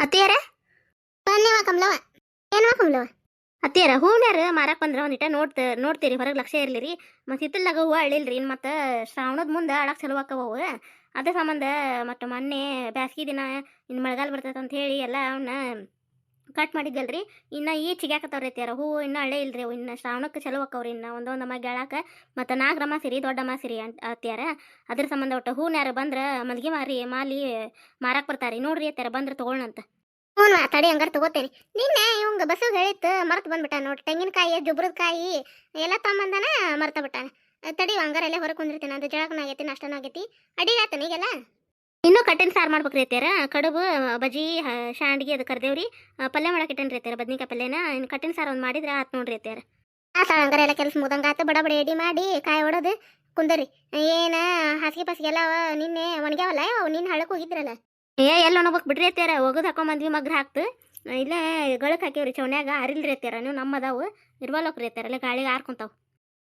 ಅತ್ತಿಯಾರ? ಬನ್ನಿವ ಕಮಲವ ಏನವ ಕಮಲವ ಅತ್ತಿಯಾರ ಹೂವ್ನ್ಯಾರ ಮಾರಕ್ ಬಂದ್ರ ಒಂದಿಟ ನೋಡ್ತ, ನೋಡ್ತೀರಿ, ಹೊರಗೆ ಲಕ್ಷ ಇರ್ಲಿರಿ ಮತ್ತೆ ಹಿತ್ತಲ್ದಾಗ ಹೂವು ಅಳಿಲ್ರಿ ಇನ್ನು ಮತ್ತೆ ಶ್ರಾವಣದ ಮುಂದೆ ಅಳಕ್ ಚಲೋ ಅವು. ಅದ್ರ ಸಂಬಂಧ ಮತ್ತು ಮೊನ್ನೆ ಬ್ಯಾಸ್ಗಿ ದಿನ ಇನ್ನು ಮಳೆಗಾಲ ಬರ್ತೈತೆ ಅಂತ ಹೇಳಿ ಎಲ್ಲ ಅವನ್ನ ಕಟ್ ಮಾಡಿದ್ದಲ್ರಿ ಇನ್ನು ಈ ಚಿಗ್ಯಾಕತ್ತವ್ರಿ ಅತ್ತಿಯಾರ ಹೂವು ಇನ್ನೂ ಹಳೆ ಇಲ್ರಿ ಇನ್ನು ಶ್ರಾವಣಕ್ಕೆ ಚಲೋ ಆಕ್ಕವ್ರಿ ಇನ್ನು. ಒಂದೊಂದು ಅಮ್ಮ ಗೆಳಾಕ. ಮತ್ತು ನಾಗರ ಮಾಸಿರಿ ದೊಡ್ಡಮ್ಮ ಸಿರಿ ಅಂತ ಅತ್ತಿಯಾರ ಅದ್ರ ಸಂಬಂಧ ಒಟ್ಟು ಯಾರು ಬಂದ್ರೆ ಮಲ್ಗಿ ಮಾರಿ, ಮಾಲಿ ಮಾರಾಕ್ ಬರ್ತಾರಿ. ನೋಡ್ರಿ ಅತ್ಯಾರ ಬಂದ್ರೆ ತಗೊಳ್ಳಂತ ಹ್ಞೂ ತಡಿ ಹಂಗಾರ ತಗೋತೇನೆ. ನಿನ್ನೆ ಇವಂಗ ಬಸ್ಸು ಹೇಳಿತ್ತು ಮರ್ತು ಬಂದ್ಬಿಟ್ಟ ನೋಡಿ. ತೆಂಗಿನಕಾಯಿ, ಜುಬ್ರದ ಕಾಯಿ ಎಲ್ಲ ತಮ್ಮಂದನ ಮರ್ತ ಬಿಟ್ಟಾನ. ತಡಿ ಹಂಗಾರ ಎಲ್ಲ ಹೊರಗೆ ಕುಂದಿರ್ತೇನೆ. ಅದು ಜಳಕನ ಆಗೈತಿ, ನಾಷ್ಟನ ಆಗೈತಿ. ಅಡಿಗೆ ಆತನ ಈಗೆಲ್ಲ? ಇನ್ನೂ ಕಟ್ಟಿನ ಸಾರು ಮಾಡ್ಬೇಕ್ರಿ ಅತ್ಯಾರ ಕಡುಬು ಬಜಿ ಶಾಂಡ್ಗಿ ಅದು ಕರ್ದೇವ್ರಿ. ಆ, ಪಲ್ಯ ಮಾಡಕ್ಕೆ ಇಟ್ಟೇನ್ರಿ ಅತ್ಯಾರ ಬದ್ನಿಕಾಯಿ ಪಲ್ಯನ? ಇನ್ನು ಕಟ್ಟಿನ ಸಾರು ಒಂದು ಮಾಡಿದ್ರೆ ಆತ್ ನೋಡ್ರಿ ಅತ್ಯಾರ ಸಾರು ಹಂಗಾರೆ ಎಲ್ಲ ಕೆಲಸ ಮುಗ್ದಂಗ ಆತ ಬಡ ಬಡ ಎಡಿ ಮಾಡಿ ಕಾಯಿ ಹೊಡೋದು ಕುಂದರಿ ಏನ ಹಾಸಿಗೆ ಪಾಸಿಗೆ ಎಲ್ಲ ನಿನ್ನೆ ಒಣಗ್ಯಾವಲ್ಲ? ಅವು ನಿನ್ನ ಹಳಕ್ ಹೋಗಿದ್ರಲ್ಲ? ಏ ಎಲ್ಲ ಒಣಬೇಕು ಬಿಡ್ರಿ ಅತ್ಯಾರ ಒಗದು ಹಾಕೊಂಬಂದ್ವಿ ಮಗ್ರ ಹಾಕ್ತು ಇಲ್ಲೇ ಗಳಕ್ಕೆ ಹಾಕಿವ್ರಿ ಚೌನ್ಯಾಗ ಅರಿಲ್ರಿ ಅತ್ಯಾರ ನೀವು ನಮ್ಮದಾವು ಇರ್ವಲ್ಲೋಕ್ರಿ ಅತ್ಯಾರ ಅಲ್ಲ ಗಾಳಿಗೆ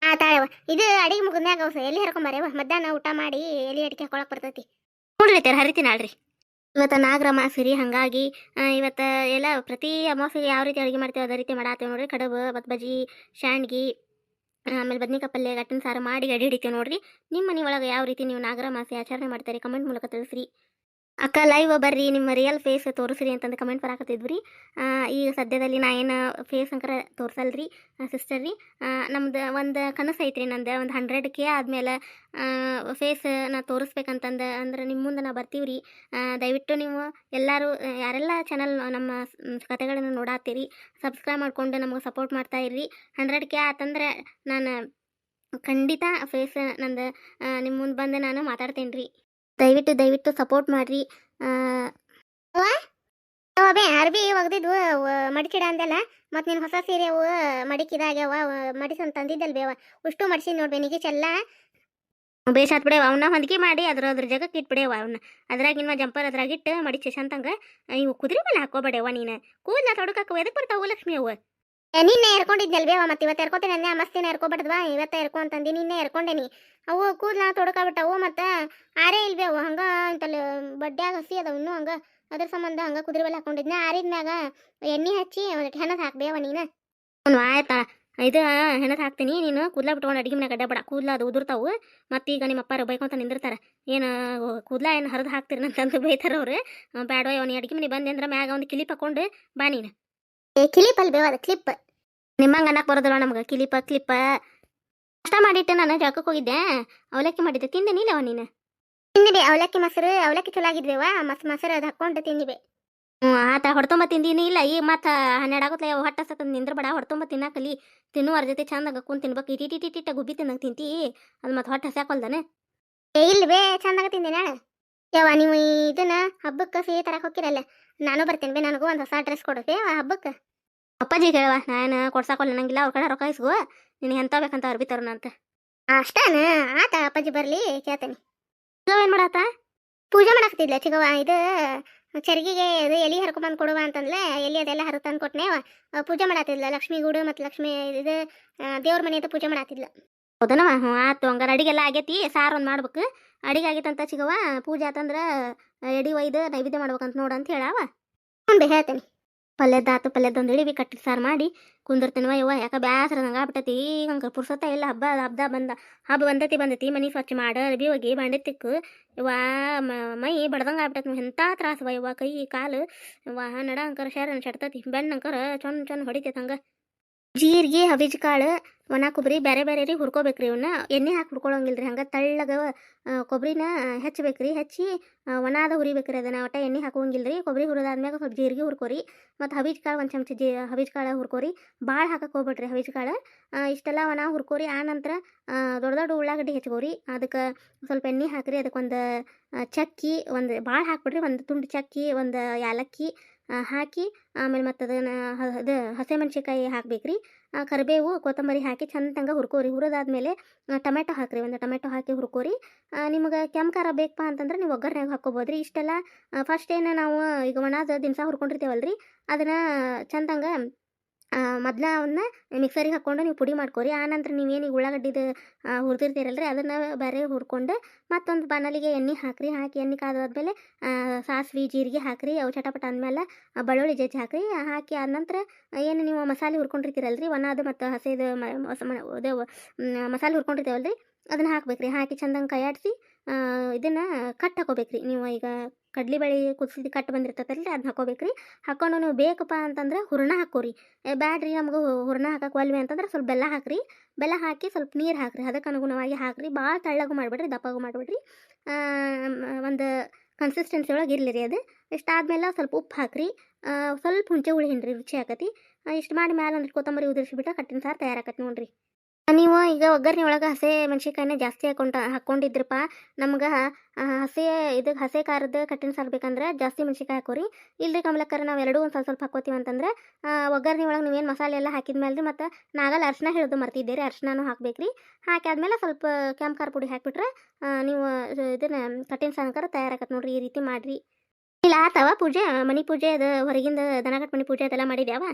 ಆ ತಾಳವ. ಇದು ಅಡಿಗೆ ಮುಗಿದ್ಮ್ಯಾಗ ಎಲ್ಲಿ ಹರ್ಕೊಂಬಾರ್ಯವ? ಮಧ್ಯಾಹ್ನ ಊಟ ಮಾಡಿ ಎಲ್ಲಿ ಅಡಿಕೆ ಹಾಕೊಳಕ್ ಬರ್ತೈತಿ. ಅತ್ಯಾರ ಹರಿತೀನಿ ಅಲ್ರಿ ಇವತ್ತು ನಾಗರ ಮಾಸಿರಿ ಹಂಗಾಗಿ ಇವತ್ತು ಎಲ್ಲ ಪ್ರತಿ ಅಮಾವಾಸ್ಯೆಗೆ ಯಾವ ರೀತಿ ಅಡುಗೆ ಮಾಡ್ತೀವಿ ಅದೇ ರೀತಿ ಮಾಡಾತೇವೆ ನೋಡ್ರಿ. ಕಡಬು ಮತ್ತು ಬಜ್ಜಿ ಶಾಂಡ್ಗಿ ಆಮೇಲೆ ಬದ್ನಿಕಾಯಿ ಪಲ್ಯ, ಗಟ್ಟಿನ ಸಾರು ಮಾಡಿ ಅಡಿ ಹಿಡಿತೇವೆ ನೋಡ್ರಿ. ನಿಮ್ಮ ಮನೆ ಯಾವ ರೀತಿ ನೀವು ನಾಗರ ಮಾಸಿ ಆಚರಣೆ ಮಾಡ್ತೀರಿ ಕಮೆಂಟ್ ಮೂಲಕ ತಿಳಿಸ್ರಿ. ಅಕ್ಕ ಲೈವ್ ಬರ್ರಿ, ನಿಮ್ಮ ರಿಯಲ್ ಫೇಸ್ ತೋರಿಸ್ರಿ ಅಂತಂದು ಕಮೆಂಟ್ ಬರಾಕತ್ತಿದ್ವಿ ರೀ. ಈಗ ಸದ್ಯದಲ್ಲಿ ನಾ ಏನು ಫೇಸ್ ಅಂಕರ ತೋರ್ಸಲ್ರಿ ಸಿಸ್ಟರ್ ರೀ. ನಮ್ದು ಒಂದು ಕನಸು ಐತ್ರಿ ನಂದು, ಒಂದು ಹಂಡ್ರೆಡ್ ಕೆ ಆದಮೇಲೆ ಫೇಸ್ ನಾ ತೋರಿಸ್ಬೇಕಂತಂದು ಅಂದ್ರೆ ನಿಮ್ಮ ಮುಂದೆ ನಾ ಬರ್ತೀವಿ ರೀ ದಯವಿಟ್ಟು ನೀವು ಎಲ್ಲರೂ, ಯಾರೆಲ್ಲ ಚಾನಲ್ ನಮ್ಮ ಕತೆಗಳನ್ನು ನೋಡಾತ್ತೀರಿ ಸಬ್ಸ್ಕ್ರೈಬ್ ಮಾಡಿಕೊಂಡು ನಮಗೆ ಸಪೋರ್ಟ್ ಮಾಡ್ತಾ ಇರ್ರಿ. ಹಂಡ್ರೆಡ್ ಕೆ ಆತಂದ್ರೆ ನಾನು ಖಂಡಿತ ಫೇಸ್ ನಂದು ನಿಮ್ಮ ಮುಂದೆ ಬಂದು ನಾನು ಮಾತಾಡ್ತೇನೆ ರೀ ದಯವಿಟ್ಟು ದಯವಿಟ್ಟು ಸಪೋರ್ಟ್ ಮಾಡ್ರಿ. ಅವೇ ಅರ್ಬಿ ಒಗ್ದಿದ್ವು ಮಡಿಚಿಡ ಅಂದಲ್ಲ. ಮತ್ತು ನೀನು ಹೊಸ ಸೀರೆ ಅವು ಮಡಿಕಿದಾಗ್ಯಾವ ಮಡಿಸನ್ ತಂದಿದ್ದಲ್ ಬೇವ ಉಷ್ಟು ಮಡಿಸಿ ನೋಡ್ಬೇ ನಿಗೆ ಚೆಲ್ಲ? ಬೇಷಾತ್ ಬಿಡೇವ ಅವನ್ನ ಹೊಂದಿಕೆ ಮಾಡಿ, ಅದ್ರ ಅದ್ರ ಜಗಕ್ಕೆ ಇಟ್ಬಿಡೇವ ಅವನ್ನ ಅದ್ರಾಗ ಇನ್ವ ಜಂಪರ್ ಅದ್ರಾಗ ಇಟ್ಟು ಮಡಿಚೆ ಶಂತಂಗ. ಇವು ಕುದುರೆ ಮೇಲೆ ಹಾಕೋಬೇಡೇವ ನೀನು. ಕೂದಲ ತೊಡಕಕ್ಕ ಎದಕ್ಕೆ ಬರ್ತಾವು ಲಕ್ಷ್ಮಿ ಅವು ನಿನ್ನೆ ಎರ್ಕೊಂಡಿದ್ನಲ್ವೇ ಅವ ಮತ್ತೆ ಇವತ್ತು ಎರ್ಕೊತೀನಿ ಅಂದೆ. ಮಸ್ತಿನ ಎರ್ಕೊಬಾರ್ದ್ವಾ ಇವತ್ತ ಎರ್ಕೊ ಅಂತಂದಿ. ನಿನ್ನೆ ಎರ್ಕೊಂಡೇನಿ. ಅವು ಕೂದ್ಲ ತೊಡ್ಕೊಬಿಟ್ಟವು ಮತ್ತು ಆರೇ ಇಲ್ ಅವು. ಹಂಗೆ ಇಂತಲ್ಲಿ ಬಡ್ಡ್ಯಾಗ ಹಸಿ ಅದಾವ ಇನ್ನೂ ಹಂಗೆ. ಅದ್ರ ಸಂಬಂಧ ಹಂಗೆ ಕುದುರೆ ಮೇಲೆ ಹಾಕೊಂಡಿದ್ನ. ಆರಿದ್ಮ್ಯಾಗ ಎಣ್ಣೆ ಹಚ್ಚಿ ಒಂದಿಟ್ಟು ಹೆಣದ್ ಹಾಕ್ಬೇವ ನೀನು. ಅವ್ನು, ಆಯ್ತಾ. ಇದು ಹೆಣದ ಹಾಕ್ತೀನಿ. ನೀನು ಕೂದಲ ಬಿಟ್ಕೊಂಡು ಅಡಿಗೆ ಮನೆ ಗಡ್ಡೆ ಬಿಡ. ಕೂದಲ ಅದು ಉದುರ್ತಾವು. ಮತ್ತೀಗ ನಿಮ್ಮ ಅಪ್ಪಾರು ಬೈಕೊಂತ ನಿಂದಿರ್ತಾರೆ. ಏನು ಕೂದ್ಲ ಏನು ಹರಿದು ಹಾಕ್ತೀರಿ ಅಂತಂದು ಬೈತಾರೆ ಅವ್ರು. ಬ್ಯಾಡವ ಅವನು ಅಡಿಗೆ ಮನೆ ಬಂದೆ ಅಂದ್ರೆ ಮ್ಯಾಗ ಒಂದು ಕಿಲಿಪ್ ಹಾಕೊಂಡು ಬಾ ನೀನು. ಏ ಕ್ಲಿಪ್ ಅಲ್ಲಿ ಬೇವಾದ ಕ್ಲಿಪ್ ನಿಮ್ಮಂಗೆ ಅನ್ನಕ್ಕೆ ಬರೋದಿಲ್ಲ ನಮ್ಗೆ. ಕಿಲಿಪ ಕ್ಲಿಪ್ಪ ಕಷ್ಟ ಮಾಡಿಟ್ಟು ನಾನು ಜಳಕಕ್ಕೆ ಹೋಗಿದ್ದೆ. ಅವಲಕ್ಕಿ ಮಾಡಿದ್ದೆ. ತಿಂದೆ ನೀಲವ ನೀನು? ತಿಂದಿದೆ ಅವಲಕ್ಕಿ ಮೊಸರು ಅವಲಕ್ಕಿ ಚಲೋ ಆಗಿದ್ವೇವ ಮಸ್ ಮೊಸರು ಅದು ಹಾಕೊಂಡು ತಿಂದಿವೆ. ಹ್ಞೂ ಆತ ಹೊಡ್ತೊಂಬ ತಿಂದಿನಿ ಇಲ್ಲ. ಈಗ ಮತ್ತು ಹನ್ನೆರಡು ಆಗುತ್ತೆ ಹೊಟ್ಟೆ ಸತ್ತ ನಿಂದ್ರ ಬಡ. ಹೊಡ್ತೊಂಬ ತಿನ್ನಾಕಲಿ. ತಿನ್ನುವರ ಜೊತೆ ಚಂದಾಗ ಕುಂತು ತಿನ್ಬೇಕು. ಇಟಿ ಟಿ ಟಿಟ ಗುಬ್ಬಿ ತಿನ್ನಂಗೆ ತಿಂತಿ. ಅದು ಮತ್ತು ಹೊಟ್ಟೆ ಹಸ್ಯಾಕೊಲ್ದಾನೆ ಏ ಇಲ್ಲ ಬೇ ಚಂದಾಗ ತಿಂದೆ ನಾಳೆ. ಯವ್ವ ನೀವು ಇದನ್ನ ಹಬ್ಬಕ್ಕೆ ಸಿಹಿ ತರಕ್ ಹೋಗಿರಲ್ಲ ನಾನು ಬರ್ತೀನಿ ಬೇ, ನನಗೂ ಒಂದು ಹೊಸ ಡ್ರೆಸ್ ಕೊಡುತ್ತೆ ಹಬ್ಬಕ್ಕೆ. ಅಪ್ಪಾಜಿ ಕೇಳುವ ನಾನು ಕೊಡ್ಸಾಕೊಲ್ಲ ನಂಗಿಲ್ಲ, ಅವ್ರ ಕಡೆ ರೊಕ್ಕ ಇಸ್ಗುವ ನಿನಗೆ ಎಂತ ಬೇಕಂತ ಅರ್ಬಿ ತರೋಣ ಅಂತ. ಅಷ್ಟೇನ? ಆತ ಅಪ್ಪಾಜಿ ಬರಲಿ, ಕೇಳ್ತೇನೆ. ಏನು ಮಾಡಾತ? ಪೂಜೆ ಮಾಡಾಕ್ತಿದ್ಲ ಚಿಗವ್ವ, ಇದು ಚರ್ಗಿಗೆ ಇದು ಎಲ್ಲಿ ಹರ್ಕೊಂಬಂದು ಕೊಡುವ ಅಂತಂದ್ಲೆ ಎಲ್ಲಿ ಅದೆಲ್ಲ ಹರ ತಂದು ಕೊಟ್ಟನೇವ ಪೂಜೆ ಮಾಡಾತಿದ್ಲ, ಲಕ್ಷ್ಮಿ ಗೂಡು ಮತ್ತು ಲಕ್ಷ್ಮಿ ಇದು ದೇವ್ರ ಮನೆ ಅಂತ ಪೂಜೆ ಮಾಡಾತಿದ್ಲ. ಹೌದನವ ಹ್ಞೂ ಆತು ಹಂಗಾರೆ ಅಡಿಗೆಲ್ಲ ಆಗೈತಿ, ಸಾರು ಒಂದು ಮಾಡ್ಬೇಕು. ಅಡಿಗೆ ಆಗೈತಂತ ಚಿಗವ ಪೂಜೆ ಆತಂದ್ರೆ ಎಡಿ ಒಯ್ದು ನೈವೇದ್ಯ ಮಾಡ್ಬೇಕಂತ ನೋಡು ಅಂತ ಹೇಳವ. ಹ್ಞೂ ಹೇಳ್ತೇನೆ. ಪಲ್ಯದ ಆತು, ಪಲ್ಯದ ಒಂದು ಇಳಿವಿ ಕಟ್ಟಿ ಸಾರು ಮಾಡಿ ಕುಂದಿರ್ತೀನವ ಯವ್ವ ಯಾಕೆ ಬ್ಯಾಸರ ನಂಗೆ ಆಗ್ಬಿಟ್ಟತಿ. ಈಗ ಹಂಗೆ ಪುರ್ಸತ್ತ ಇಲ್ಲ, ಹಬ್ಬ ಹಬ್ಬ ಬಂದ, ಹಬ್ಬ ಬಂದತಿ ಬಂದತಿ, ಮನೆ ಸ್ವಚ್ಛ ಮಾಡ, ಅರ್ಬಿ ಹೋಗಿ ಬಾಂಡೆ ತಿಕ್ಕು. ಯವ್ವ, ಮ- ಬಡ್ದಂಗೆ ಆಗ್ಬಿಟ್ಟೈತಿ ಎಂಥ ತ್ರಾಸವ ಯವ್ವ ಕೈ, ಕಾಲು. ಯವ್ವ, ನಡ ಅಂಕರ ಶರಣ ಅನ್ಸಡ್ತತಿ ಬೆಣ್ಣ ಅಂಕರ ಚೊನ್ ಚೊನ್ ಹೊಡಿತೈತೆ ಹಂಗೆ. ಜೀರಿಗೆ ಹವಿಜ್ ಕಾಳು ಒಣ ಕೊಬ್ಬರಿ ಬೇರೆ ಬೇರೆ ರೀ ಹುರ್ಕೋಬೇಕ್ರಿ ಇವನ್ನ ಎಣ್ಣೆ ಹಾಕಿ ಹುರ್ಕೊಳಂಗಿಲ್ಲ ರೀ ಹಂಗೆ ತಳ್ಳಗ ಕೊಬ್ಬರಿನ ಹೆಚ್ಚಬೇಕ್ರಿ. ಹೆಚ್ಚಿ ಆ, ಒಣಾದ ಹುರಿಬೇಕ್ರಿ ಅದನ್ನ. ಒಟ್ಟ ಎಣ್ಣೆ ಹಾಕೋಂಗಿಲ್ರಿ ಕೊಬ್ಬರಿ ಹುರಿದಾದ್ಮ್ಯಾಗ ಸ್ವಲ್ಪ ಜೀರಿಗೆ ಹುರ್ಕೋರಿ. ಮತ್ತು ಹವಿಜ್ ಕಾಳು ಒಂದು ಚಮಚ ಜೀ ಹವಿಜ್ ಕಾಳು ಹುರ್ಕೋರಿ. ಭಾಳ ಹಾಕಕ್ಕೆ ಹೋಗ್ಬೇಡ್ರಿ ಹವಿಜ್ ಕಾಳು ಇಷ್ಟೆಲ್ಲ ಒಣ ಹುರ್ಕೋರಿ. ಆ ನಂತರ ದೊಡ್ಡ ದೊಡ್ಡ ಉಳ್ಳಾಗಡ್ಡಿ ಹೆಚ್ಕೋರಿ ಅದಕ್ಕೆ ಸ್ವಲ್ಪ ಎಣ್ಣೆ ಹಾಕ್ರಿ. ಅದಕ್ಕೆ ಒಂದು ಚಕ್ಕಿ ಒಂದು ಭಾಳ ಹಾಕ್ಬಿಡ್ರಿ. ಒಂದು ತುಂಡು ಚಕ್ಕಿ ಒಂದು ಯಾಲಕ್ಕಿ ಆ, ಹಾಕಿ, ಆಮೇಲೆ ಮತ್ತು ಅದನ್ನು ಅದು ಹಸಿಮೆಣ್ಸಿಕಾಯಿ ಹಾಕ್ಬೇಕ್ರಿ. ರೀ ಕರಿಬೇವು, ಕೊತ್ತಂಬರಿ ಹಾಕಿ ಚಂದಂಗ ಹುರ್ಕೋರಿ. ಹುರಿದಾದ್ಮೇಲೆ ಟೊಮೆಟೊ ಹಾಕ್ರಿ. ಒಂದು ಟೊಮೆಟೊ ಹಾಕಿ ಹುರ್ಕೋರಿ. ನಿಮಗೆ ಕೆಂಪು ಖಾರ ಬೇಕಪ್ಪ ಅಂತಂದ್ರೆ ನೀವು ಒಗ್ಗರಣೆಗೆ ಹಾಕ್ಕೋಬೋದ್ರಿ. ಇಷ್ಟೆಲ್ಲ ಫಸ್ಟ್ ಏನು ನಾವು ಈಗ ಒಣದ ದಿನಸ ಹುರ್ಕೊಂಡಿರ್ತೀವಲ್ರಿ. ಅದನ್ನು ಚಂದಂಗ ಮೊದಲ ಅವನ್ನ ಮಿಕ್ಸರಿಗೆ ಹಾಕ್ಕೊಂಡು ನೀವು ಪುಡಿ ಮಾಡ್ಕೊರಿ. ಆನಂತರ ನೀವೇನು ಉಳ್ಳಾಗಡ್ಡಿದು ಹುರಿದಿರ್ತೀರಲ್ರಿ, ಅದನ್ನು ಬೇರೆ ಹುರ್ಕೊಂಡು ಮತ್ತೊಂದು ಬಾಣಲಿಗೆ ಎಣ್ಣೆ ಹಾಕ್ರಿ. ಹಾಕಿ ಎಣ್ಣೆ ಕಾದಾದ್ಮೇಲೆ ಸಾಸಿವೆ, ಜೀರಿಗೆ ಹಾಕ್ರಿ. ಅವು ಚಟಪಟ ಅಂದಮೇಲೆ ಬಳ್ಳುಳ್ಳಿ ಜಜ್ಜಿ ಹಾಕ್ರಿ. ಹಾಕಿ ಆದ ನಂತರ ಏನು ನೀವು ಮಸಾಲೆ ಹುರ್ಕೊಂಡಿರ್ತೀರಲ್ರಿ ಒಣದು ಮತ್ತು ಹಸಿದು ಮಸಾಲೆ ಹುರ್ಕೊಂಡಿರ್ತೇವಲ್ರಿ, ಅದನ್ನು ಹಾಕ್ಬೇಕ್ರಿ. ಹಾಕಿ ಚಂದಂಗೆ ಕೈಯಾಡಿಸಿ ಇದನ್ನು ಕಟ್ ಹಾಕೋಬೇಕ್ರಿ. ನೀವು ಈಗ ಕಡ್ಲಿಬೇಳೆ ಕುದಿಸಿದ ಕಟ್ ಬಂದಿರ್ತೈತಲ್ರಿ ಅದನ್ನ ಹಾಕೋಬೇಕ್ರಿ. ಹಾಕೊಂಡು ನೀವು ಬೇಕಪ್ಪ ಅಂತಂದ್ರೆ ಹೂರ್ಣ ಹಾಕೋರಿ. ಬ್ಯಾಡ್ರಿ ನಮ್ಗೆ ಹೂರ್ಣ ಹಾಕಕ್ಕೆ ಒಲ್ವೆ ಅಂತಂದ್ರೆ ಸ್ವಲ್ಪ ಬೆಲ್ಲ ಹಾಕ್ರಿ. ಬೆಲ್ಲ ಹಾಕಿ ಸ್ವಲ್ಪ ನೀರು ಹಾಕ್ರಿ ಅದಕ್ಕೆ ಅನುಗುಣವಾಗಿ ಹಾಕ್ರಿ. ಭಾಳ ತಳ್ಳಗೂ ಮಾಡಿಬಿಡ್ರಿ, ದಪ್ಪಗೂ ಮಾಡಿಬಿಡ್ರಿ. ಒಂದು ಕನ್ಸಿಸ್ಟೆನ್ಸಿ ಒಳಗೆ ಇರಲಿ ರೀ ಅದು ಇಷ್ಟಾದ್ಮೇಲೆ ಸ್ವಲ್ಪ ಉಪ್ಪು ಹಾಕ್ರಿ. ಸ್ವಲ್ಪ ಹುಂಚೆ ಹುಳಿ ಹಿಂಡ್ರಿ, ರುಚಿ ಆಕತಿ. ಇಷ್ಟು ಮಾಡಿ ಮೇಲೆ ಅಂದ್ರೆ ಕೊತ್ತಂಬರಿ ಉದುರಿಸಿಬಿಟ್ರೆ ಕಟ್ಟಿನ ಸಾರು ತಯಾರಾಕತಿ ನೋಡ್ರಿ. ನೀವು ಈಗ ಒಗ್ಗರಣೆ ಒಳಗೆ ಹಸೆ ಮೆಣಸಿನ್ಕಾಯಿನ ಜಾಸ್ತಿ ಹಾಕೊಂಡ ಹಾಕ್ಕೊಂಡಿದ್ರಪ್ಪ ನಮ್ಗೆ ಹಸೆ ಇದಕ್ಕೆ ಹಸೆ ಖಾರದ ಕಟ್ಟಿನ ಸಾರು ಬೇಕಂದ್ರೆ ಜಾಸ್ತಿ ಮೆಣಸಿನ್ಕಾಯಿ ಹಾಕೋರಿ. ಇಲ್ಲರಿ ಕಮಲಕ್ಕರ ನಾವು ಎರಡೂ ಒಂದು ಸ್ವಲ್ಪ ಸ್ವಲ್ಪ ಹಾಕೋತೀವಿ ಅಂತಂದ್ರೆ ಒಗ್ಗರಣೆ ಒಳಗೆ ನೀವೇನು ಮಸಾಲೆ ಎಲ್ಲ ಹಾಕಿದ್ಮೇಲೆ ರೀ ಮತ್ತು ನಾಗಲ್ಲ ಅರ್ಶಿನ ಹಿಡಿದು ಮರ್ತಿದ್ದೆ ರೀ ಅರ್ಶಿನೂ ಹಾಕಬೇಕ್ರಿ. ಹಾಕಾದ್ಮೇಲೆ ಸ್ವಲ್ಪ ಕೆಂಪು ಖಾರ ಪುಡಿ ಹಾಕಿಬಿಟ್ರೆ ನೀವು ಇದನ್ನ ಕಟ್ಟಿನ ಸಾರು ತಯಾರಾಗತ್ತೆ ನೋಡ್ರಿ, ಈ ರೀತಿ ಮಾಡ್ರಿ. ಇಲ್ಲ, ಆತವ ಪೂಜೆ, ಮನಿ ಪೂಜೆ ಅದು ಹೊರಗಿಂದ ದನಗಟ್ಟು ಮನಿ ಪೂಜೆ ಅದೆಲ್ಲ ಮಾಡಿದ್ಯಾವ?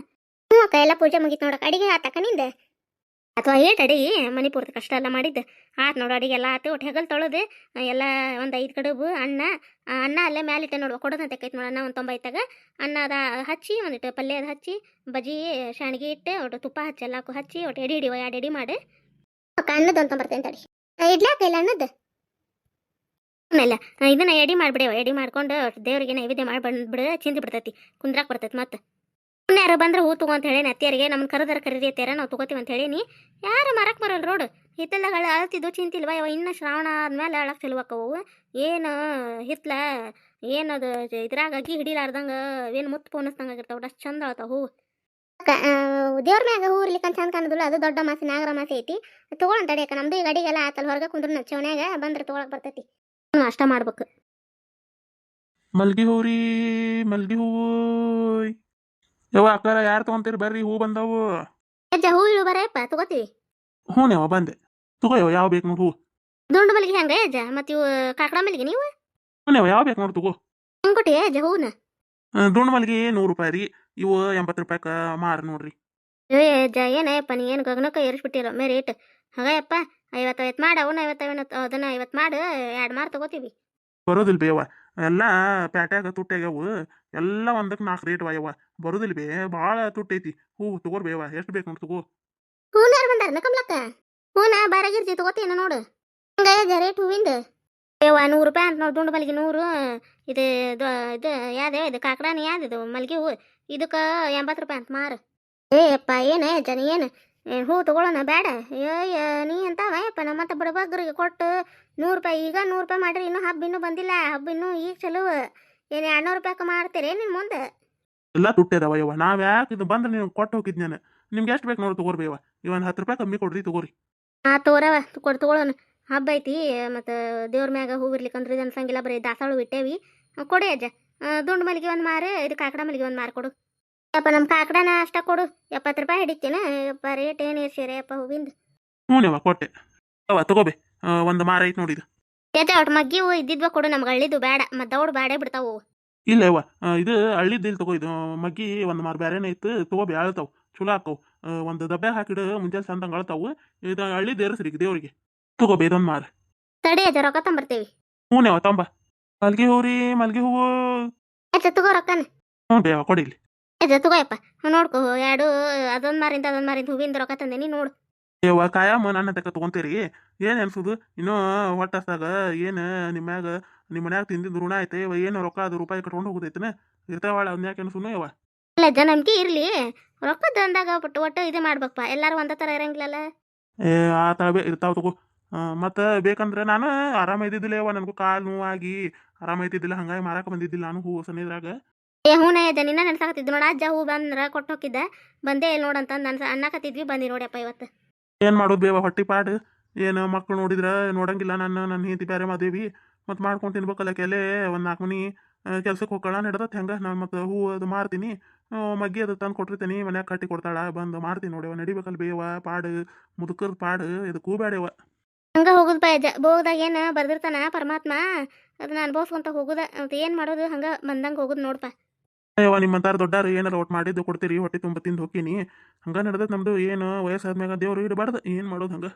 ಹ್ಞೂ ಅಕ್ಕ, ಎಲ್ಲ ಪೂಜೆ ಮುಗೀತು ನೋಡಕ್ಕೆ, ಅಡಿಗೆ ಆತಕ್ಕ ನಿಂದ? ಅಥವಾ ಏಟ್ ಅಡಿ ಮನೆ ಪೂರ್ತಿ ಕಷ್ಟ ಎಲ್ಲ ಮಾಡಿದ್ದು. ಆತು ನೋಡು ಅಡಿಗೆ ಎಲ್ಲ ಆತು ಒಟ್ಟು ಹೆಗಲ್ ತೊಳೆದು ಎಲ್ಲ ಒಂದು ಐದು ಕಡುಬು ಅನ್ನ ಅನ್ನ ಅಲ್ಲೇ ಮ್ಯಾಲಿಟ್ಟೆ ನೋಡುವ ಕೊಡೋದು ತೆಕ್ಕೈತೆ ನೋಡು, ಅನ್ನ ಒಂದು ತೊಂಬೈತಾಗ ಅನ್ನ ಅದ ಹಚ್ಚಿ, ಒಂದಿಟ್ಟು ಪಲ್ಯ ಅದು ಹಚ್ಚಿ ಬಜ್ಜಿ ಶಾಣಿಗೆ ಇಟ್ಟು, ಒಟ್ಟು ತುಪ್ಪ ಹಚ್ಚಿ ಎಲ್ಲ ಹಚ್ಚಿ ಒಟ್ಟು ಎಡಿ ಹಿಡಿವ ಎರಡು ಎಡಿ ಮಾಡಿ. ಅನ್ನದ್ದು ಅನ್ನದ ಅಂತ ಬರ್ತೇನೆ ತಡಿ. ಇಡ್ಲಾಕ ಇಲ್ಲ ಅನ್ನದ್ದು ಆಮೇಲೆ ಇದನ್ನ ಎಡಿ ಮಾಡಿಬಿಡೇವ, ಎಡಿ ಮಾಡ್ಕೊಂಡು, ದೇವರಿಗೆ ನೈವೇದ್ಯ ಮಾಡಿ ಬಂದ್ಬಿಡ, ಚಿಂದಿ ಬಿಡ್ತೈತಿ, ಕುಂದ್ರಾಕ್ ಬರ್ತೈತಿ ಮತ್ತೆ. ಯಾರು ಬಂದ್ರೆ ಹೂ ತಗೋ ಅಂತ ಹೇಳಿ ಅತ್ತಿಯರಿಗೆ ನಮ್ಮ ಕರೆದರ ಕರೀರಿ ಅತ್ತಿಯರ, ನಾವು ತಗೋತೀವಿ ಅಂತ ಹೇಳೀನಿ. ಯಾರು ಮರಕ್ ಬರಲ್ಲ ರೋಡ್? ಹಿತ್ತಲಗಳು ಅಳತಿದ್ದು ಚಿಂತಿಲ್ವ? ಇವ ಇನ್ನು ಶ್ರಾವಣ ಆದ್ಮೇಲೆ ಅಳಕ್ ಚಲುವಾಕವು ಏನು ಹಿತ್ಲ, ಏನದು ಇದ್ರಾಗ ಅಗಿ ಹಿಡಿಲಾರ್ದಂಗ, ಏನು ಮುತ್ತು ಪೋನಸ್ದಂಗ ಆಗಿರ್ತಾವ ಅಷ್ಟು ಚಂದ ಅಳತಾವ ಹೂ. ಅಕ್ಕ ದೇವ್ರ ಮ್ಯಾಗ ಹೂ ಇರ್ಲಿಕ್ಕೆ ಚಂದ ಕಾಣೋದಿಲ್ಲ, ಅದು ದೊಡ್ಡ ಮಾಸಿ, ನಾಗರ ಮಾಸಿ ಐತಿ. ತಗೊಳಂತ ತಡಿಯಕ ನಮ್ದು ಈಗ ಅಡಿಗೆಲ್ಲ ಆತಲ್ಲ ಹೊರಗೆ ಕುಂದ್ರ ನಚ್ಚವನ್ಯಾಗ ಬಂದ್ರೆ ತಗೊಳಕ್ ಬರ್ತೈತಿ. ಅಷ್ಟ ಮಾಡ್ಬೇಕು. ಮಲ್ಗಿ ಹೂರಿ, ಮಲ್ಗಿ ಹೂವು ಯವ್ವ ಅಕ್ಕಾರ ಯಾರು ತಗೊಂತೀರಿ? ಬರ್ರಿ ಹೂ ಬಂದವು. ಹೆಜ್ಜೆ ಹೂ ಇಳು ಬರಪ್ಪ ತಗೋತೀವಿ ಹ್ಞೂ ಯವ್ವ ಬಂದೆ. ತಗೋ ಯವ್ವ ಯಾವ ಬೇಕು ನೋಡಿ ಹೂ. ದುಂಡು ಮಲ್ಲಿಗೆ ಹೆಂಗ ಹೆಜ್ಜ ಮತ್ತು ಇವು ಕಾಕಡ ಮಲ್ಲಿಗೆ ನೀವು? ಹ್ಞೂ ಯವ್ವ ಯಾವ ಬೇಕು ನೋಡಿ ತಗೋ. ಹೆಂಗ್ ಕೊಟ್ಟಿ ಹೆಜ್ಜೆ ಹೂನ? ದುಂಡು ಮಲ್ಲಿಗೆ ನೂರು ರೂಪಾಯಿ ರೀ. ಇವು ಎಂಬತ್ತು ರೂಪಾಯಿಕ ಮಾರ ನೋಡ್ರಿ. ಏ ಜ ಏನಯ್ಯಪ್ಪ ನೀ ಏನು ಗಗನಕ್ಕೆ ಏರಿಸ್ಬಿಟ್ಟಿರೋ? ಮೇ ರೇಟ್. ಹಾಗಯ್ಯಪ್ಪ ಐವತ್ತೈವತ್ತು ಐವತ್ತು ಮಾಡು ಅವನ್ನ ಐವತ್ತೈವತ್ತು ಐವತ್ತು ಅದನ್ನ ಐವತ್ತು ಮಾಡು ಎರಡು ಮಾರು ತಗೋತೀವಿ. ಬರೋದಿಲ್ಲ ಬೇವ ಎಲ್ಲ ಪ್ಯಾಟ್ಯಾಗ ತುಟ್ಟಾಗ್ಯಾವು ಎಲ್ಲ ಒಂದಕ್ಕೆ ನಾಲ್ಕು ರೇಟ್ ಯವ್ವ. ಬರೋದಿಲ್ಲ ಬೇ ಭಾಳ ತುಟ್ಟೈತಿ ಹೂ, ತಗೋರ್ ಬೇವ ಎಷ್ಟು ಬೇಕು ನೋಡಿ ತಗೋ. ಹೂನ ಯಾರು ಬಂದಾರ ಕಮ್ಲಕ್ಕ. ಹೂನ ಬಾರಾಗಿರ್ತಿ ತಗೋತೀನ ನೋಡು. ಹಂಗ ರೇಟ್ ಹೂವಿಂದ. ಏವ ನೂರು ರೂಪಾಯಿ ಅಂತ ನೋಡಿ, ದುಂಡು ಮಲ್ಲಿಗೆ ನೂರು. ಇದು ಇದು ಇದು, ಯಾವ್ದು ಇದು, ಕಾಕಡಾನಿ ಯಾವ್ದು ಇದು? ಮಲ್ಲಿಗೆ ಹೂ. ಇದಕ್ಕೆ ಎಂಬತ್ತು ರೂಪಾಯಿ ಅಂತ ಮಾರು. ಏ ಅಪ್ಪ ಏನು ಜನ ಏನು? ಹೂ ತಗೊಳ್ಳೋಣ ಬೇಡ. ಏಯ್ ನೀ ಅಂತ ಯಪ್ಪ ನಮ್ಮ ಮತ್ತೆ ಬಡಬಗ್ರಿಗೆ ಕೊಟ್ಟು ನೂರು ರೂಪಾಯಿ ಈಗ ನೂರು ರೂಪಾಯಿ ಮಾಡ್ರಿ ಇನ್ನೂ ಹಬ್ಬ ಇನ್ನೂ ಬಂದಿಲ್ಲ. ಹಬ್ಬ ಇನ್ನೂ ಈಗ ಚಲೋ. ಏನು ಎರಡ್ನೂರು ರೂಪಾಯಿ ಮಾಡ್ತೀರಿ? ನಿನ್ನ ಮುಂದೆ? ಎಲ್ಲ ತುಟ್ಟೇದವ ಯವ್ವ. ನಾವು ಯಾಕೆ ಇದು ಬಂದ್ರೆ ನೀವು ಕೊಟ್ಟು ಹೋಗಿದ್ ನಾನು? ನಿಮ್ಗೆ ಎಷ್ಟು ಬೇಕು ನೋಡಿ ತಗೋರಿ ಇವ ಇವನ್ ಹತ್ತು ರೂಪಾಯಿ ಕಮ್ಮಿ ಕೊಡ್ರಿ ತಗೋರಿ. ಆ ತೋರವ ಕೊಡ್ ತಗೊಳ್ಳೋಣ ಹಬ್ಬ ಐತಿ ಮತ್ತು ದೇವ್ರ ಮ್ಯಾಗ ಹೂ ಇರ್ಲಿಕ್ಕಂದ್ರೆ ಇದು ಅನ್ಸಂಗಿಲ್ಲ. ಬರೀ ದಾಸಾಳು ಬಿಟ್ಟೇವಿ. ಕೊಡಿ ಅಜ್ಜ. ದುಂಡು ಮಲ್ಲಿಗೆ ಒಂದು ಮಾರು ಇದು ಕಾಕಡ ಮಲ್ಲಿಗೆ ಒಂದು ಮಾರು ಕೊಡು. ಯಪ್ಪ ನಮ್ಮ ಕಾಕಡನ ಅಷ್ಟ ಕೊಡು. ಎಪ್ಪತ್ತು ರೂಪಾಯಿ ಹಿಡಿತೀನ ಯಪ್ಪ ರೇಟ್ ಏನು ಇರ್ಸಿರ ಯಪ್ಪ ಹೂವಿಂದ? ಹ್ಞೂ ಯವ್ವ ಕೊಟ್ಟೆ. ಅವ ತಗೋಬೆ. ಒಂದು ಮಾರ ಐತೆ ನೋಡಿದ ಇದು. ಅವ್ರ ಒಟ್ಟು ಮಗ್ಗಿ ಹೂ ಇದ್ದಿದ್ವ ಕೊಡು. ನಮ್ಗೆ ಹಳ್ಳಿದು ಬೇಡ ದೌಡ್ ಬೇಡೇ ಬಿಡ್ತಾವು ಇಲ್ಲ ಯವ್ವ ಇದು ಹಳ್ಳಿದ್ದು ಇಲ್ಲಿ ತಗೋ ಇದು ಮಗ್ಗಿ ಒಂದು ಮಾರು ಬೇರೆನೇ ಇತ್ತು. ತಗೋಬೆ ಅಳ್ತಾವ ಚಲೋ ಆಕವು ಒಂದು ದಬ್ಬೆ ಹಾಕಿಡು ಮುಂಜಾನೆ ಸಂದಂಗೆ ಅಳ್ತಾವು ಇದು ಹಳ್ಳಿದ್ದು ಏರಿಸ್ರಿ ದೇವ್ರಿಗೆ. ತಗೋಬೆ ಇದೊಂದು ಮಾರು. ತಡಿ ಅದ ರೊಕ್ಕ ತಂಬರ್ತೀವಿ. ಹ್ಞೂ ಯವ್ವ ತಂಬ. ಮಲ್ಗೆ ರೀ ಮಲ್ಗೆ ಹೂವು. ಆಯ್ತು ತಗೋ ರೊಕ್ಕನ. ಹ್ಞೂ ಬೇವ ಕೊಡಿಲಿ ಅಜ್ಜ ತಗೋಯಪ್ಪ. ನೋಡ್ಕೊ ಎರಡು ಅದೊಂದ್ ಮಾರಿಂದ ಅದೊಂದ್ ಮಾರಿಂದ ಹೂವಿಂದ ರೊಕ್ಕ ತಂದೇನಿ ನೋಡು. ಯವ್ವ ಕಾಯಮ್ಮ ನನ್ನ ತಕ್ಕ ತಗೊಂತೀರಿ? ಏನು ಅನ್ಸುದು? ಇನ್ನೂ ಹೊಟ್ಟಸ್ದಾಗ ಏನು ನಿಮ್ಮ್ಯಾಗ ನಿಮ್ಮ ಮನ್ಯಾಗ ತಿಂದಿದ್ದು ಋಣ ಐತೆ ಇವ ಏನು ರೊಕ್ಕ ಅದು ರೂಪಾಯಿ ಕಟ್ಕೊಂಡು ಹೋಗುದೈತನ? ಇರ್ತಾವಳ ಅವ್ನ ಯಾಕೆ ಅನ್ಸುನು ಯವ್ವ? ಇಲ್ಲ ಇರ್ಲಿ ನಂಬಿಕೆ ಇರಲಿ. ರೊಕ್ಕದ ಅಂದಾಗ ಒಟ್ಟು ಒಟ್ಟು ಇದು ಮಾಡ್ಬೇಕಪ್ಪ. ಎಲ್ಲರೂ ಒಂದೇ ಥರ ಇರಂಗಿಲ್ಲಲ್ಲ? ಏ ಆ ತಳಬೆ ಇರ್ತಾವ ತಗೋ. ಮತ್ತ ಬೇಕಂದ್ರೆ ನಾನು ಆರಾಮ ಇದ್ದಿದ್ದಿಲ್ಲ ಯವ್ವ ನನಗೂ ಕಾಲು ನೋವಾಗಿ. ಆರಾಮ ಇದ್ದಿದ್ದಿಲ್ಲ ಹಂಗಾಗಿ ಮಾರಾಕ ಬಂದಿದ್ದಿಲ್ಲ ನಾನು ಹೂ ಸನಿದ್ರಾಗ ಏ ಹೂನೇ ಇದೆ ನಿನ್ನ ನೆನ್ಸಾಕತ್ತಿದ್ದು ನೋಡ ಅಜ್ಜ ಹೂ ಬಂದ್ರ ಕೊಟ್ಟು ಬಂದೆ ಬಂದೇ ಇಲ್ಲಿ ನೋಡಂತ ನನ್ಸ ಅನ್ನಕತ್ತಿದ್ವಿ ಬಂದಿ ನೋಡ್ಯಪ್ಪ ಇವತ್ತು. ಏನು ಮಾಡೋದು ಬೇವ ಹೊಟ್ಟಿ ಪಾಡು. ಏನು ಮಕ್ಳು ನೋಡಿದ್ರ ನೋಡಂಗಿಲ್ಲ ನಾನು ನನ್ನ ಹೆಂಡತಿ ಬೇರೆ ಮಾದೇವಿ. ಮತ್ತು ಮಾಡ್ಕೊಂಡು ತಿನ್ಬೇಕಲ್ಲ ಕೆಲೆ ಒಂದ್ ನಾಲ್ಕು ಮನಿ ಕೆಲ್ಸಕ್ಕೆ ಹೋಗೋಣ ನಡ್ದತ್ತೆ ಹೆಂಗ? ನಾನು ಮತ್ತು ಹೂ ಅದು ಮಾರ್ತೀನಿ. ಮಗ್ಗಿ ಅದು ತಂದು ಕೊಟ್ಟಿರ್ತೀನಿ ಮನ್ಯಾಗ ಕಟ್ಟಿ ಕೊಡ್ತಾಳ ಬಂದು ಮಾಡ್ತೀನಿ ನೋಡ್ಯವ ನಡಿಬೇಕಲ್ಲ ಬೇವ ಪಾಡು ಮುದುಕರ್ ಪಾಡು ಇದು ಕೂಬೇಡವ ಹಂಗ ಹೋಗುದು ಅಜ್ಜ ಹೋಗದಾಗ ಏನು ಬರ್ದಿರ್ತಾನ ಪರಮಾತ್ಮ ಅದನ್ನ ಅನ್ಭವಿಸ್ಕೊಂತ ಹೋಗುದ ಮತ್ತೆ ಏನು ಮಾಡೋದು ಹಂಗ ಬಂದಂಗೆ ಹೋಗುದ್ ನೋಡಪ್ಪ ಅಯ್ಯವ್ವ ನಿಮ್ಮಂತಾರ ದೊಡ್ಡಾರು, ಏನಾರ ಒಟ್ಟು ಮಾಡಿದ್ದು ಕೊಡ್ತೀರಿ, ಹೊಟ್ಟೆ ತುಂಬ ತಿಂದು ಹೋಗಿನಿ ಹಂಗ ನಡೆದೈತೆ ನಮ್ದು ಏನು ವಯಸ್ಸಾದ್ಮ್ಯಾಗ ದೇವ್ರು ಇಡಬಾರ್ದು, ಏನು ಮಾಡೋದು ಹಂಗ?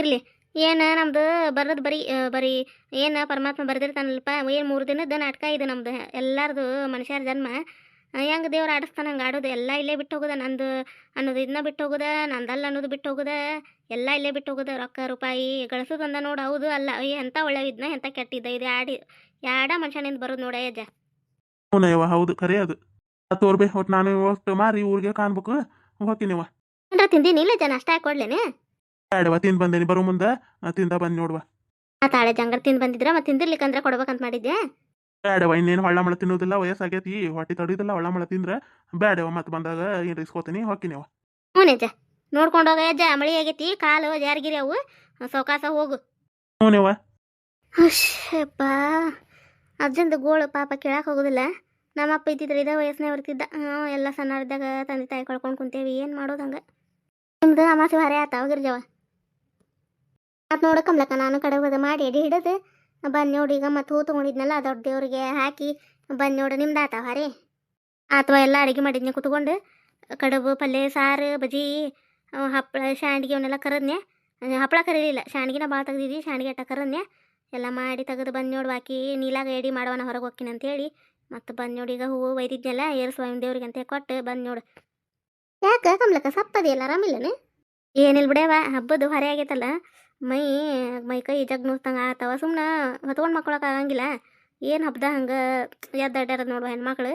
ಇರ್ಲಿ ಏನ ನಮ್ದು ಬರೋದು ಬರೀ ಬರೀ ಏನ ಪರಮಾತ್ಮ ಬರ್ದಿರ್ತಾನಲ್ಪ ಏನು ಮೂರು ದಿನದ ನಾಟಕ ಇದು ನಮ್ದು, ಎಲ್ಲಾರ್ದು ಮನುಷ್ಯರ ಜನ್ಮ. ಹೆಂಗೆ ದೇವ್ರ ಆಡಿಸ್ತಾನೆ, ಹಂಗ ಆಡೋದು, ಎಲ್ಲ ಇಲ್ಲೇ ಬಿಟ್ಟು ಹೋಗುದ, ನಂದು ಅನ್ನೋದು ಇದನ್ನ ಬಿಟ್ಟು ಹೋಗುದ ನಂದಲ್ಲ ಅನ್ನೋದು ಬಿಟ್ಟು ಹೋಗುದ, ಎಲ್ಲ ಇಲ್ಲೇ ಬಿಟ್ಟು ಹೋಗುದ, ರೊಕ್ಕ, ರೂಪಾಯಿ ಗಳಿಸೋದಂದ ನೋಡು, ಹೌದು, ಅಲ್ಲ, ಎಂತ ಒಳ್ಳೆ ಒಳ್ಳೆವಿದ್ನ, ಎಂತ ಕೆಟ್ಟಿದ್ದ, ಇದು ಆಡಿ ಯಾಡ ಮನುಷ್ಯನಿಂದ ಬರೋದು ನೋಡ ಹ್ಞೂ ಹೌದು ಖರೆ ಅದು ತೋರ್ಬೆ ಒಟ್ಟು ನಾನು ಇವತ್ತು ಮಾರಿ ಊರಿಗೆ ಕಾಣ್ಬೇಕು ಹೋಗ್ತೀನಿವ ಏನ್ರ ತಿಂದೀನಿ ಇಲ್ಲ ಜನ ಅಷ್ಟ ಕೊಡ್ಲೇನೆ ಬೇಡವ ತಿಂದು ಬಂದೇನಿ ಬರೋ ಮುಂದೆ ತಿಂದ ಬಂದು ನೋಡುವ ಆ ತಾಳೆ ಜಂಗರ್ ತಿಂದು ಬಂದಿದ್ರ ಮತ್ತೆ ತಿಂದಿರ್ಲಿಕ್ಕಂದ್ರೆ ಕೊಡ್ಬೇಕಂತ ಮಾಡಿದ್ದೆ ಬ್ಯಾಡವ ಇನ್ನೇನು ಹೊಳ್ಳ ಮಳ ತಿನ್ನೋದಿಲ್ಲ ವಯಸ್ಸಾಗೈತಿ ಹೊಟ್ಟಿ ತಡಿಯೋದಿಲ್ಲ ಹೊಳ್ಳ ಮಳ ತಿಂದ್ರೆ ಬೇಡವ ಮತ್ತೆ ಬಂದಾಗ ಏನ್ ರಿಸ್ಕೋತೀನಿ ಹೋಗ್ತೀನಿವ ಹ್ಞೂನೇಜ ಅಜ್ಜ ನೋಡ್ಕೊಂಡು ಹೋಗ ಅಜ್ಜ ಮಳಿ ಆಗೈತಿ ಕಾಲು ಜಾರಿಗಿರಿ ಅವು ಸೌಕಾಸ ಹೋಗು ಹ್ಞೂನೇವ ಅಶ್ಯಪ್ಪ ಅಜ್ಜಂದು ಗೋಳು ಪಾಪ ಕೇಳಕ್ಕೆ ಹೋಗೋದಿಲ್ಲ. ನಮ್ಮಪ್ಪ ಇದ್ದಿದ್ರೆ ಇದೇ ವಯಸ್ಸನೇ ಬರ್ತಿದ್ದ ಹ್ಞೂ ಎಲ್ಲ ಸಣ್ಣರಿದ್ದಾಗ ತಂದೆ ತಾಯಿ ಕಳ್ಕೊಂಡು ಕುಂತೇವಿ. ಏನು ಮಾಡೋದು ಹಂಗೆ? ನಿಮ್ದು ಅಮಾಸೆ ಹೊರೆ ಆತ ಹೋಗಿರ್ಜವ ಅದು ನೋಡಕಂಬ್ಲಕ್ಕ ನಾನು ಕಡೆ ಹೋದ ಮಾಡಿ ಎಡಿ ಹಿಡಿದು. ಬಂದು ನೋಡಿ ಈಗ ಮತ್ತು ಹೂ ತೊಗೊಂಡಿದ್ನಲ್ಲ, ದೊಡ್ಡ ದೇವ್ರಿಗೆ ಹಾಕಿ ಬಂದು ನೋಡು ನಿಮ್ದು ಆತ ಹರಿ. ಅಥವಾ ಎಲ್ಲ ಅಡುಗೆ ಮಾಡಿದ್ನೆ ಕುತ್ಕೊಂಡು. ಕಡುಬು ಪಲ್ಯ ಸಾರು ಬಜಿ ಹಪ್ಪಳ ಶಾಂಡ್ಗೆ ಅವನ್ನೆಲ್ಲ ಕರದ್ನೆ ಹಪ್ಪಳ ಕರೀಲಿಲ್ಲ. ಶಾಂಡ್ಗಿನ ಭಾಳ ತೆಗ್ದಿದ್ವಿ ಶಾಂಡ್ಗೆ ಆಟ ಕರದ್ನೆ ಎಲ್ಲ ಮಾಡಿ ತೆಗೆದು ಬಂದು ನೋಡು ಬಾಕಿ. ನೀಲಾಗ ಎಡಿ ಮಾಡೋಣ ಹೊರಗೆ ಹೋಗ್ತೀನಿ ಅಂತೇಳಿ ಮತ್ತೆ ಬಂದು ನೋಡಿ ಈಗ ಹೂವು ಒಯ್ದಿದ್ನೆಲ್ಲ ಏರ್ಸ್ವಾಮಿ ದೇವ್ರಿಗೆ ಅಂತ ಕೊಟ್ಟು ಬಂದು ನೋಡು. ಯಾಕೆ ಕಮ್ಲಕ್ಕ ಸಪ್ಪದಿಯಲ್ಲ ಆರಾಮಿಲ್ಲನೆ? ಏನಿಲ್ಲ ಬಿಡವ ಹಬ್ಬದ ಹೊರೆ ಆಗೈತಲ್ಲ. ಮೈ ಮೈ ಕೈ ಜಗ್ ನುಸ್ತಂಗೆ ಆತವ ಸುಮ್ಮನೆ ಹೊತ್ಕೊಂಡು ಮಕ್ಕಳಕ್ಕೆ ಆಗಂಗಿಲ್ಲ. ಏನು ಹಬ್ಬದ ಹಂಗೆ ಎದ್ದು ಅಡ್ಡಾಡೋದು ನೋಡುವ ಹೆಣ್ಮಕ್ಳು.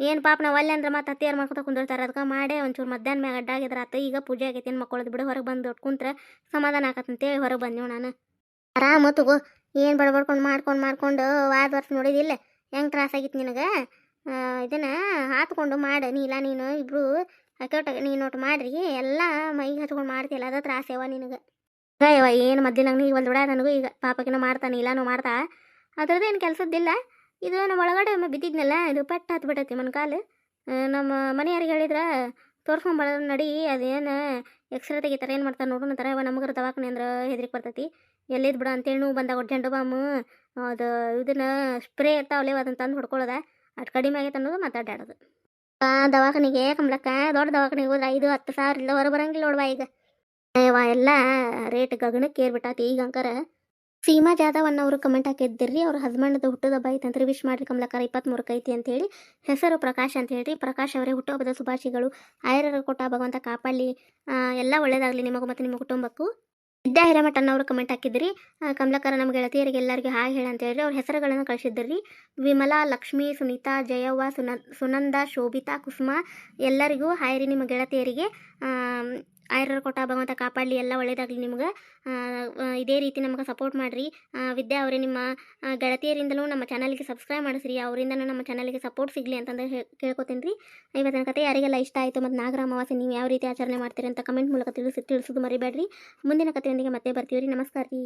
ಏನು ಪಾಪ ನಾವು ಅಲ್ಲೇ ಅಂದ್ರೆ ಮತ್ತೆ ಹತ್ತಿಯಾರು ಮಾಡ್ಕೊತ ಕುಂದಿರ್ತಾರೆ ಅದಕ್ಕೆ ಮಾಡೇ ಒಂಚೂರು ಮಧ್ಯಾಹ್ನ ಮ್ಯಾಗ ಅಡ್ಡಾಗಿದ್ರೆ ಆತ. ಈಗ ಪೂಜೆ ಆಗೈತಿ ಏನು ಮಕ್ಕಳದ್ದು ಬಿಡು ಹೊರಗೆ ಬಂದು ಕುಂತ್ರೆ ಸಮಾಧಾನ ಆಕತ್ತಂತೇಳಿ ಹೊರಗೆ ಬಂದೆವು ನಾನು. ಆರಾಮ ತಗೋ ಏನು ಬಡ್ಬಡ್ಕೊಂಡು ಮಾಡ್ಕೊಂಡು ಮಾಡ್ಕೊಂಡು ವಾದ ವರ್ಷ ನೋಡಿದಿಲ್ಲ. ಹೆಂಗೆ ತ್ರಾಸ ಆಗಿತ್ತು ನಿನಗೆ? ಇದನ್ನು ಹಾತ್ಕೊಂಡು ಮಾಡು. ನೀಲ ನೀನು ಇಬ್ಬರು ಅಕೌಟ್ ನೀನು ಒಟ್ಟು ಮಾಡ್ರಿ. ಎಲ್ಲ ಮೈಗೆ ಹಚ್ಕೊಂಡು ಮಾಡ್ತಿಲ್ಲ ಅದ ತ್ರಾಸೇವ ನಿನಗೆ? ಅಯ್ಯವ ಏನು ಮಧ್ಯಾಹ್ನ ನೀ ಒಂದು ಬಿಡ ನನಗೂ ಈಗ ಪಾಪಕಿನ ಮಾಡ್ತಾನೆ ಇಲ್ಲಾನು ಮಾಡ್ತಾ? ಅದ್ರದ್ದೇನು ಕೆಲಸದ್ದಿಲ್ಲ. ಇದು ನಮ್ಮ ಒಳಗಡೆ ಒಮ್ಮೆ ಬಿದ್ದಿದ್ನಲ್ಲ, ಇದು ಪಟ್ಟು ಮೊನ್ಕಾಲು ಕಾಲು. ನಮ್ಮ ಮನೆಯವ್ರಿಗೆ ಹೇಳಿದ್ರೆ ತೋರ್ಸ್ಕೊಂಬರ ನಡಿ, ಅದೇನು ಎಕ್ಸ್ರೇ ತೆಗಿತಾರೆ, ಏನು ಮಾಡ್ತಾರೆ ನೋಡೋಣ ಥರ ಅವ ನಮಗರ ದವಾಖಾನೆ ಅಂದ್ರೆ ಹೆದ್ರಿಕೆ ಬರ್ತೈತಿ. ಎಲ್ಲಿದ್ ಬಿಡ ಅಂತೇಳಿ ನೀವು ಬಂದಾಗ ಜಂಡು ಬಾಮು ಅದು ಇದನ್ನ ಸ್ಪ್ರೇ ಇರ್ತಾವಲ್ಲೇ ಅದನ್ನ ತಂದು ಹೊಡ್ಕೊಳ್ಳೋದ ಅಷ್ಟು ಕಡಿಮೆ ಆಗೈತೆ ಅನ್ನೋದು ಮಾತಾಡ್ಯಾಡೋದು. ಆ ದವಾಖಾನಿಗೆ ಕಂಬ್ಲಕ್ಕ ದೊಡ್ಡ ದವಾಖಾನಿಗೆ ಹೋದ್ರೆ ಐದು, ಹತ್ತು ಸಾವಿರ ಇಲ್ಲ ಹೊರ ಬರಂಗಿಲ್ಲ ನೋಡ್ವಾ ಈಗ. ಎಲ್ಲ ರೇಟ್ ಗಗನಕ್ಕೆ ಏರ್ಬಿಟ್ಟಾತಿ ಈಗ ಅಂಕರ. ಸೀಮಾ ಜಾಧವ್ ಅನ್ನೋರು ಕಮೆಂಟ್ ಹಾಕಿದ್ದಿರಿ ಅವ್ರ ಹಸ್ಬೆಂಡ್ದು ಹುಟ್ಟದ ಹಬ್ಬ ಐತೆ ಅಂತ ವಿಶ್ ಮಾಡ್ರಿ ಕಮಲಕ್ಕರ ಇಪ್ಪತ್ತ್ಮೂರಕ್ಕೆ ಐತಿ ಅಂತೇಳಿ. ಹೆಸರು ಪ್ರಕಾಶ್ ಅಂತ ಹೇಳಿ ಪ್ರಕಾಶ್ ಅವರೇ ಹುಟ್ಟುಹಬ್ಬದ ಶುಭಾಶಯಗಳು. ಆಯರ ಕೊಟ್ಟ ಭಗವಂತ ಕಾಪಾಡಲಿ. ಎಲ್ಲ ಒಳ್ಳೇದಾಗಲಿ ನಿಮಗೂ ಮತ್ತು ನಿಮ್ಮ ಕುಟುಂಬಕ್ಕೂ. ವಿದ್ಯಾ ಹಿರೇಮಠ ಅನ್ನೋರು ಕಮೆಂಟ್ ಹಾಕಿದ್ರಿ. ಕಮಲಕರ ನಮ್ಮ ಗೆಳತಿಯರಿಗೆ ಎಲ್ಲರಿಗೂ ಹಾಯ್ ಹೇಳ ಅಂತ ಹೇಳಿ ಅವ್ರ ಹೆಸರುಗಳನ್ನು ಕಳಿಸಿದ್ರಿ. ವಿಮಲಾ, ಲಕ್ಷ್ಮಿ, ಸುನೀತಾ, ಜಯವ್ವ ಸುನ ಸುನಂದ, ಶೋಭಿತಾ, ಕುಸುಮ ಎಲ್ಲರಿಗೂ ಹಾಯ್ ರೀ ನಿಮ್ಮ ಗೆಳತಿಯರಿಗೆ. ಆಯುರ್ವೇದ ಕೊಟ್ಟ ಭಗವಂತ ಕಾಪಾಡಲಿ, ಎಲ್ಲ ಒಳ್ಳೇದಾಗಲಿ ನಿಮ್ಗೆ. ಇದೇ ರೀತಿ ನಮಗೆ ಸಪೋರ್ಟ್ ಮಾಡಿರಿ. ವಿದ್ಯಾ ಅವರೇ ನಿಮ್ಮ ಗೆಳತಿಯರಿಂದಲೂ ನಮ್ಮ ಚಾನಲ್ಗೆ ಸಬ್ಸ್ಕ್ರೈಬ್ ಮಾಡಿಸ್ರಿ. ಅವರಿಂದಲೂ ನಮ್ಮ ಚಾನಲ್ಗೆ ಸಪೋರ್ಟ್ ಸಿಗಲಿ ಅಂತಂದು ಕೇಳ್ಕೊತೀನಿ ರೀ. ಇವತ್ತಿನ ಕತೆ ಯಾರಿಗೆಲ್ಲ ಇಷ್ಟ ಆಯಿತು ಮತ್ತು ನಾಗರ ಅಮಾವಾಸ್ಯೆ ನೀವು ಯಾವ ರೀತಿ ಆಚರಣೆ ಮಾಡ್ತೀರಿ ಅಂತ ಕಮೆಂಟ್ ಮೂಲಕ ತಿಳಿಸಿ, ತಿಳಿಸೋದು ಮರಿಬೇಡ್ರಿ. ಮುಂದಿನ ಕಥೆಯೊಂದಿಗೆ ಮತ್ತೆ ಬರ್ತೀವಿ ರೀ. ನಮಸ್ಕಾರ ರೀ.